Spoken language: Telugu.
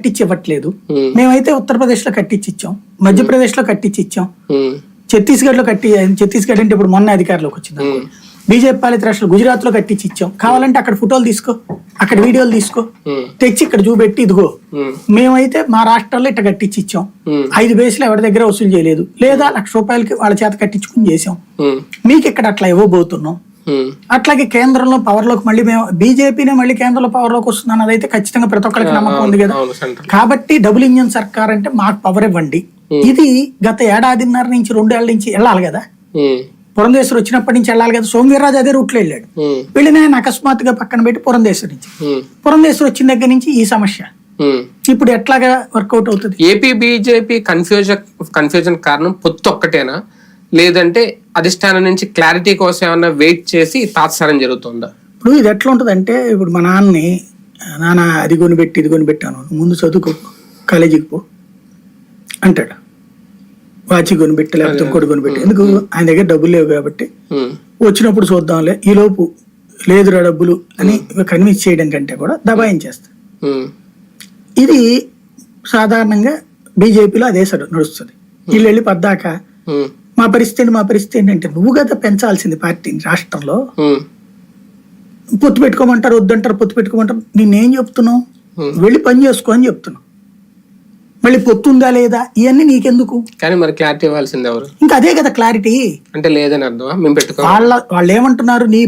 కట్టించి ఇవ్వట్లేదు మేమైతే ఉత్తరప్రదేశ్లో కట్టించి ఇచ్చాం మధ్యప్రదేశ్లో కట్టించి ఇచ్చాం ఛత్తీస్గఢ్లో కట్టి ఛత్తీస్గఢ్ అంటే ఇప్పుడు మొన్న అధికారంలోకి వచ్చింది బీజేపీ పాలిత రాష్ట్రాలు గుజరాత్లో కట్టించి ఇచ్చాం కావాలంటే అక్కడ ఫోటోలు తీసుకో అక్కడ వీడియోలు తీసుకో. తెచ్చి ఇక్కడ చూపెట్టి ఇదిగో. మేమైతే మా రాష్ట్రాల్లో ఇట్ట కట్టించి ఇచ్చాం ఐదు బేసులు ఎవరి దగ్గర వసూలు చేయలేదు. లేదా లక్ష రూపాయలకి వాళ్ళ చేత కట్టించుకుని చేసాం మీకు ఇక్కడ అట్లా ఇవ్వబోతున్నాం? అట్లాగే కేంద్రంలో పవర్లోకి మళ్ళీ మేము బీజేపీనే మళ్ళీ కేంద్రంలో పవర్లోకి వస్తుంది అన్నది అయితే ఖచ్చితంగా ప్రతి ఒక్కరికి నమ్మకం ఉంది కదా. కాబట్టి డబుల్ ఇంజన్ సర్కార్ అంటే మాకు పవర్ ఇవ్వండి. ఇది గత ఏడాదిన్నర నుంచి రెండేళ్ళ నుంచి వెళ్ళాలి కదా. ఉమ్, పురంధేశ్వరు వచ్చినప్పటి నుంచి వెళ్ళాలి కదా. సోమవీర్రాజు అదే రూట్లో వెళ్ళాడు. వెళ్ళిన ఆయన అకస్మాత్తుగా పక్కన పెట్టి పురంధేశ్వరి నుంచి. పురంధేశ్వరు వచ్చిన దగ్గర నుంచి ఈ సమస్య. ఇప్పుడు ఎట్లాగా వర్కౌట్ అవుతుంది? ఏపీ బీజేపీ కన్ఫ్యూజన్ కన్ఫ్యూజన్ కారణం పొత్తు ఒక్కటేనా? లేదంటే అధిష్టానం నుంచి క్లారిటీ కోసం ఏమన్నా వెయిట్ చేసి తాత్సారం జరుగుతుందా? ఇప్పుడు ఇది ఎట్లా ఉంటుంది అంటే ఇప్పుడు మా నాన్నని నాన్న అది కొనిపెట్టి ఇది కొనిపెట్టాను ముందు చదువుకో కాలేజీకి పో అంటాడు. వాచి కొనిపెట్టి లేకపోతే ఇంకోటి కొనిపెట్టి. ఎందుకు? ఆయన దగ్గర డబ్బులు లేవు కాబట్టి. వచ్చినప్పుడు చూద్దాంలే ఈ లోపు లేదురా డబ్బులు అని కన్విన్స్ చేయడం కంటే కూడా దబాయించేస్తారు ఇది సాధారణంగా బీజేపీలో అదే నడుస్తుంది. వీళ్ళు వెళ్ళి పద్దాక మా పరిస్థితి మా పరిస్థితి ఏంటంటే నువ్వు కదా పెంచాల్సింది పార్టీని రాష్ట్రంలో. పొత్తు పెట్టుకోమంటారు వద్దంటారు పొత్తు పెట్టుకోమంటారు. నేనేం చెప్తున్నావు. వెళ్ళి పని చేసుకో అని చెప్తున్నావు మళ్ళీ పొత్తు ఉందా లేదా? ఇవన్నీ నీకెందుకు? కానీ మరి క్లారిటీ ఇవ్వాల్సింది ఎవరు? ఇంకా అదే కదా క్లారిటీ అంటే లేదని అర్థమా? మేము పెట్టుకో వాళ్ళ వాళ్ళు ఏమంటున్నారు నీ